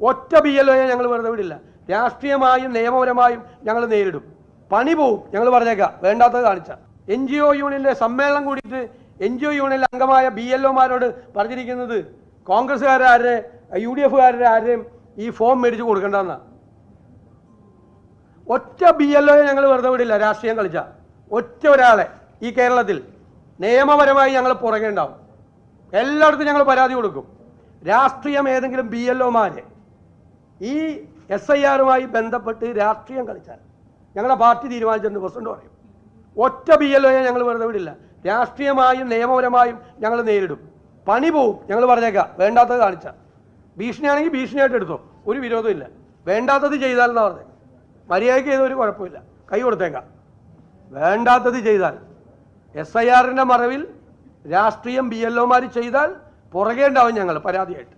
ഒറ്റ B L ഒയെ ഞങ്ങൾ വെറുതെ വിടില്ല. രാഷ്ട്രീയമായും നിയമപരമായും ഞങ്ങൾ നേരിടും. പണി പോവും ഞങ്ങൾ പറഞ്ഞേക്കാം. വേണ്ടാത്തത് കാണിച്ച. എൻ ജി ഒ യൂണിയന്റെ സമ്മേളനം കൂടിയിട്ട് എൻ ജി ഒ യൂണിയനിലെ അംഗമായ ബി എൽ ഒമാരോട് പറഞ്ഞിരിക്കുന്നത് കോൺഗ്രസ്സുകാരെ യു ഡി എഫുകാരുടെ ആരെയും ഈ ഫോം മേടിച്ച് കൊടുക്കേണ്ടെന്നാണ് ഒറ്റ ബി എൽ ഒയെ ഞങ്ങൾ വെറുതെ വിടില്ല. രാഷ്ട്രീയം കളിച്ച. ഒറ്റ ഒരാളെ ഈ കേരളത്തിൽ നിയമപരമായി ഞങ്ങൾ പുറകെ ഉണ്ടാവും. എല്ലായിടത്തും ഞങ്ങൾ പരാതി കൊടുക്കും. രാഷ്ട്രീയം ഏതെങ്കിലും ബി എൽ ഒമാരെ ഈ എസ് ഐ ആറുമായി ബന്ധപ്പെട്ട് രാഷ്ട്രീയം കളിച്ചാൽ ഞങ്ങളുടെ പാർട്ടി തീരുമാനിച്ചിട്ടുണ്ട് പ്രസിഡന്റ് പറയും. ഒറ്റ ബി എൽ ഒയെ ഞങ്ങൾ വെറുതെ വിടില്ല. രാഷ്ട്രീയമായും നിയമപരമായും ഞങ്ങൾ നേരിടും. പണി പോവും ഞങ്ങൾ പറഞ്ഞേക്കാം. വേണ്ടാത്തത് കാണിച്ച ഭീഷണിയാണെങ്കിൽ ഭീഷണിയായിട്ട് എടുത്തോ. ഒരു വിരോധമില്ല വേണ്ടാത്തത് ചെയ്താലെന്നാ പറഞ്ഞത് മര്യാദയ്ക്ക് ചെയ്ത ഒരു കുഴപ്പമില്ല. കൈ കൊടുത്തേക്കാം. വേണ്ടാത്തത് ചെയ്താൽ. എസ് ഐ ആറിന്റെ മറവിൽ രാഷ്ട്രീയം ബി എൽ ഒമാർ ചെയ്താൽ പുറകെ ഉണ്ടാവും ഞങ്ങൾ പരാതിയായിട്ട്.